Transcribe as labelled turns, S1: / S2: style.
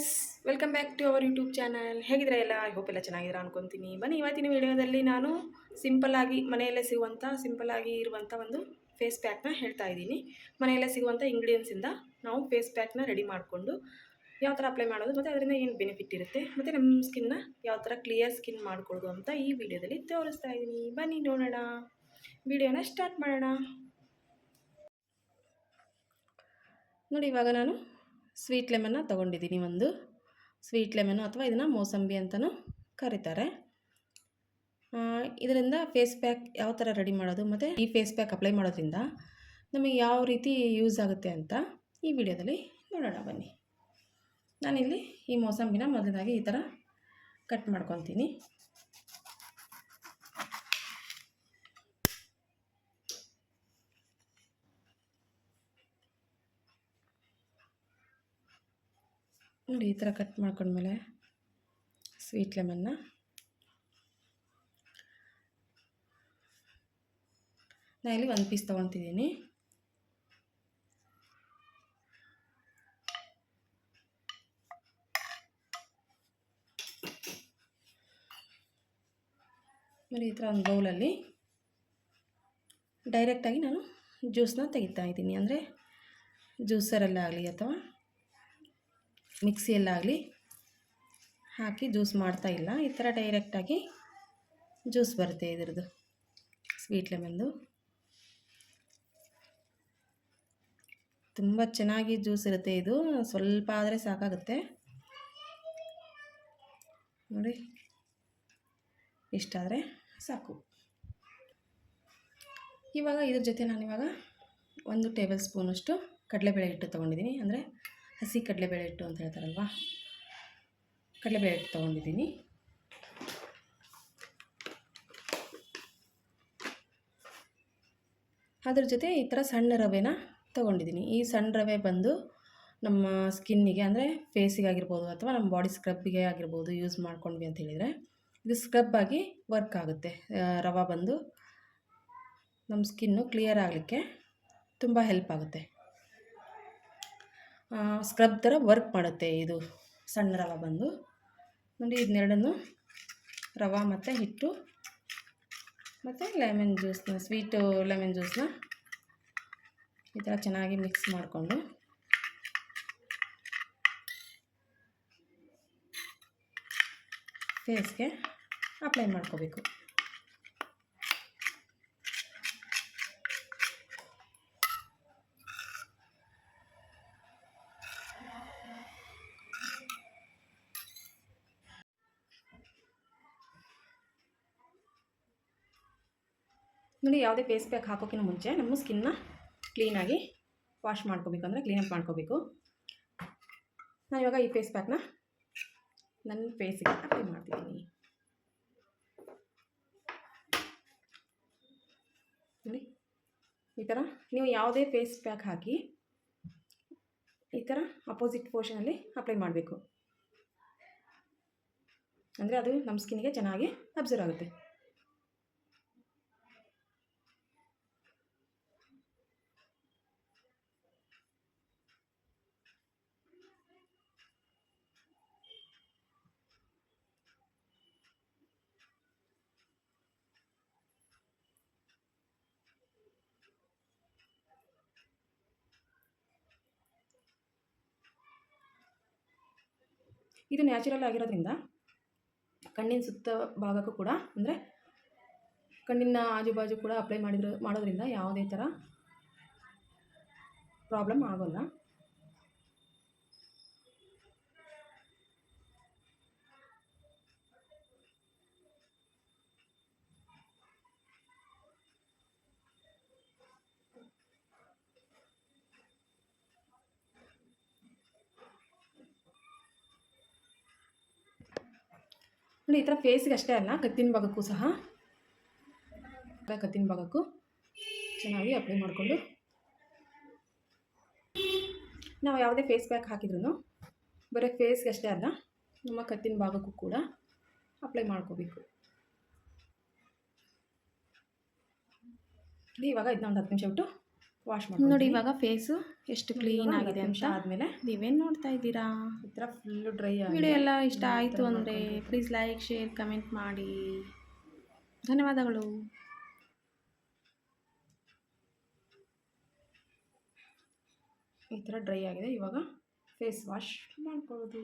S1: Guys welcome back to our YouTube channel ಹೇಗಿದ್ರೆ ಎಲ್ಲ? I hope ಎಲ್ಲ ಚೆನ್ನಾಗಿದ್ದೀರಾ ಅನ್ಕೊತೀನಿ. ಬನ್ನಿ, ಇವತ್ತಿನ ವಿಡಿಯೋದಲ್ಲಿ ನಾನು ಸಿಂಪಲ್ಲಾಗಿ ಮನೆಯಲ್ಲೇ ಸಿಗುವಂಥ ಸಿಂಪಲ್ಲಾಗಿ ಇರುವಂಥ ಒಂದು ಫೇಸ್ ಪ್ಯಾಕ್ನ ಹೇಳ್ತಾ ಇದ್ದೀನಿ. ಮನೆಯಲ್ಲೇ ಸಿಗುವಂಥ ಇಂಗ್ರೀಡಿಯೆಂಟ್ಸಿಂದ ನಾವು ಫೇಸ್ ಪ್ಯಾಕ್ನ ರೆಡಿ ಮಾಡಿಕೊಂಡು ಯಾವ ಥರ ಅಪ್ಲೈ ಮಾಡೋದು ಮತ್ತು ಅದರಿಂದ ಏನು ಬೆನಿಫಿಟ್ ಇರುತ್ತೆ ಮತ್ತು ನಮ್ಮ ಸ್ಕಿನ್ನ ಯಾವ ಥರ ಕ್ಲಿಯರ್ ಸ್ಕಿನ್ ಮಾಡ್ಕೊಳ್ಳೋದು ಅಂತ ಈ ವಿಡಿಯೋದಲ್ಲಿ ತೋರಿಸ್ತಾ ಇದ್ದೀನಿ. ಬನ್ನಿ, ನೋಡೋಣ. ವಿಡಿಯೋನ ಸ್ಟಾರ್ಟ್ ಮಾಡೋಣ. ನೋಡಿ, ಇವಾಗ ನಾನು ಸ್ವೀಟ್ ಲೆಮನ್ನ ತೊಗೊಂಡಿದ್ದೀನಿ ಒಂದು. ಸ್ವೀಟ್ ಲೆಮನ್ನು ಅಥವಾ ಇದನ್ನು ಮೋಸಂಬಿ ಅಂತಲೂ ಕರೀತಾರೆ. ಇದರಿಂದ ಫೇಸ್ ಪ್ಯಾಕ್ ಯಾವ ಥರ ರೆಡಿ ಮಾಡೋದು ಮತ್ತು ಈ ಫೇಸ್ ಪ್ಯಾಕ್ ಅಪ್ಲೈ ಮಾಡೋದ್ರಿಂದ ನಮಗೆ ಯಾವ ರೀತಿ ಯೂಸ್ ಆಗುತ್ತೆ ಅಂತ ಈ ವಿಡಿಯೋದಲ್ಲಿ ನೋಡೋಣ ಬನ್ನಿ. ನಾನಿಲ್ಲಿ ಈ ಮೋಸಂಬಿನ ಮೊದಲಾಗಿ ಈ ಥರ ಕಟ್ ಮಾಡ್ಕೊತೀನಿ. ನೋಡಿ ಈ ಥರ ಕಟ್ ಮಾಡ್ಕೊಂಡ್ಮೇಲೆ ಸ್ವೀಟ್ ಲೆಮನ್ನ. ನಾನು ಇಲ್ಲಿ ಒಂದು ಪೀಸ್ ತೊಗೊತಿದ್ದೀನಿ ಆಮೇಲೆ ಈ ಥರ ಒಂದು ಬೌಲಲ್ಲಿ ಡೈರೆಕ್ಟಾಗಿ ನಾನು ಜ್ಯೂಸನ್ನ ತೆಗಿತಾ ಇದ್ದೀನಿ. ಅಂದರೆ ಜ್ಯೂಸರಲ್ಲಾಗಲಿ ಅಥವಾ ಮಿಕ್ಸಿಯಲ್ಲಾಗಲಿ ಹಾಕಿ ಜ್ಯೂಸ್ ಮಾಡ್ತಾ ಇಲ್ಲ. ಈ ಥರ ಡೈರೆಕ್ಟಾಗಿ ಜ್ಯೂಸ್ ಬರುತ್ತೆ ಇದ್ರದ್ದು. ಸ್ವೀಟ್ ಲೆಮನ್ದು. ತುಂಬ ಚೆನ್ನಾಗಿ ಜ್ಯೂಸ್ ಇರುತ್ತೆ ಇದು. ಸ್ವಲ್ಪ ಆದರೆ ಸಾಕಾಗುತ್ತೆ. ನೋಡಿ. ಇಷ್ಟಾದರೆ ಸಾಕು. ಇವಾಗ ಇದ್ರ ಜೊತೆ ನಾನಿವಾಗ ಒಂದು ಟೇಬಲ್ ಸ್ಪೂನಷ್ಟು ಕಡಲೆಬೇಳೆ ಹಿಟ್ಟು ತೊಗೊಂಡಿದ್ದೀನಿ. ಅಂದರೆ ಹಸಿ ಕಡಲೆಬೇಳೆ ಹಿಟ್ಟು ಅಂತ ಹೇಳ್ತಾರಲ್ವ? ಕಡಲೆಬೇಳೆ ಹಿಟ್ಟು ತೊಗೊಂಡಿದ್ದೀನಿ. ಅದ್ರ ಜೊತೆ ಈ ಥರ ಸಣ್ಣ ರವೆನ ತೊಗೊಂಡಿದ್ದೀನಿ. ಈ ಸಣ್ಣ ರವೆ ಬಂದು ನಮ್ಮ ಸ್ಕಿನ್ನಿಗೆ ಅಂದರೆ ಫೇಸಿಗೆ ಆಗಿರ್ಬೋದು ಅಥವಾ ನಮ್ಮ ಬಾಡಿ ಸ್ಕ್ರಬ್ಗೆ ಆಗಿರ್ಬೋದು ಯೂಸ್ ಮಾಡ್ಕೊಂಡ್ವಿ ಅಂತ ಹೇಳಿದರೆ ಇದು ಸ್ಕ್ರಬ್ ಆಗಿ ವರ್ಕ್ ಆಗುತ್ತೆ. ರವೆ ಬಂದು ನಮ್ಮ ಸ್ಕಿನ್ನು ಕ್ಲಿಯರ್ ಆಗಲಿಕ್ಕೆ ತುಂಬ ಹೆಲ್ಪ್ ಆಗುತ್ತೆ. ಸ್ಕ್ರಬ್ ಥರ ವರ್ಕ್ ಮಾಡುತ್ತೆ ಇದು ಸಣ್ಣ ರವೆ ಬಂದು. ನೋಡಿ ಇದನ್ನೆರಡನ್ನು ರವೆ ಮತ್ತು ಹಿಟ್ಟು ಮತ್ತು ಲೆಮನ್ ಜ್ಯೂಸ್ನ ಸ್ವೀಟು ಲೆಮನ್ ಜ್ಯೂಸ್ನ ಈ ಥರ ಚೆನ್ನಾಗಿ ಮಿಕ್ಸ್ ಮಾಡಿಕೊಂಡು. ಫೇಸ್ಗೆ ಅಪ್ಲೈ ಮಾಡ್ಕೋಬೇಕು. ನೋಡಿ, ಯಾವುದೇ ಫೇಸ್ ಪ್ಯಾಕ್ ಹಾಕೋಕ್ಕಿಂತ ಮುಂಚೆ ನಮ್ಮ ಸ್ಕಿನ್ನ ಕ್ಲೀನಾಗಿ ವಾಶ್ ಮಾಡ್ಕೋಬೇಕು. ಅಂದರೆ ಕ್ಲೀನಪ್ ಮಾಡ್ಕೋಬೇಕು. ನಾನು ಇವಾಗ ಈ ಫೇಸ್ ಪ್ಯಾಕ್ನ ನನ್ನ ಫೇಸಿಗೆ ಅಪ್ಲೈ ಮಾಡ್ತಿದ್ದೀನಿ. ನೋಡಿ, ಈ ಥರ ನೀವು ಯಾವುದೇ ಫೇಸ್ ಪ್ಯಾಕ್ ಹಾಕಿ ಈ ಥರ ಅಪೋಸಿಟ್ ಪೋರ್ಷನಲ್ಲಿ ಅಪ್ಲೈ ಮಾಡಬೇಕು. ಅಂದರೆ ಅದು ನಮ್ಮ ಸ್ಕಿನ್ನಿಗೆ ಚೆನ್ನಾಗಿ ಅಬ್ಸರ್ವ್ ಆಗುತ್ತೆ. ಇದು ನ್ಯಾಚುರಲ್ ಆಗಿರೋದ್ರಿಂದ ಕಣ್ಣಿನ ಸುತ್ತ ಭಾಗಕ್ಕೂ ಕೂಡ, ಅಂದರೆ ಕಣ್ಣಿನ ಆಜುಬಾಜು ಕೂಡ ಅಪ್ಲೈ ಮಾಡಿದ್ರು, ಮಾಡೋದ್ರಿಂದ ಯಾವುದೇ ಥರ ಪ್ರಾಬ್ಲಮ್ ಆಗೋಲ್ಲ. ನೋಡಿ, ಈ ಥರ ಫೇಸ್ಗೆ ಅಷ್ಟೇ ಅಲ್ಲ, ಕತ್ತಿನ ಭಾಗಕ್ಕೂ ಸಹ. ಕತ್ತಿನ ಭಾಗಕ್ಕೂ ಚೆನ್ನಾಗಿ ಅಪ್ಲೈ ಮಾಡಿಕೊಂಡು. ನಾವು ಯಾವುದೇ ಫೇಸ್ ಪ್ಯಾಕ್ ಹಾಕಿದ್ರು ಬರೀ ಫೇಸ್ಗೆ ಅಷ್ಟೇ ಅಲ್ಲ, ನಮ್ಮ ಕತ್ತಿನ ಭಾಗಕ್ಕೂ ಕೂಡ ಅಪ್ಲೈ ಮಾಡ್ಕೋಬೇಕು. ಇವಾಗ ಇದನ್ನ ಒಂದು ಹತ್ತು ನಿಮಿಷ ಬಿಟ್ಟು ವಾಶ್ ಮಾಡಿ
S2: ನೋಡಿ ಇವಾಗ ಫೇಸು ಎಷ್ಟು ಕ್ಲೀನ್ ಆಗಿದೆ ಅಂತ
S1: ಆದಮೇಲೆ
S2: ನೀವೇನು ನೋಡ್ತಾ ಇದ್ದೀರಾ?
S1: ಈ ಥರ ಫುಲ್ಲು ಡ್ರೈ
S2: ವಿಡಿಯೋ ಎಲ್ಲ ಇಷ್ಟ ಆಯಿತು ಅಂದರೆ ಪ್ಲೀಸ್ ಲೈಕ್ ಶೇರ್ ಕಮೆಂಟ್ ಮಾಡಿ. ಧನ್ಯವಾದಗಳು.
S1: ಈ ಥರ ಡ್ರೈ ಆಗಿದೆ. ಇವಾಗ ಫೇಸ್ ವಾಶ್ ಮಾಡ್ಕೊಳ್ಳೋದು.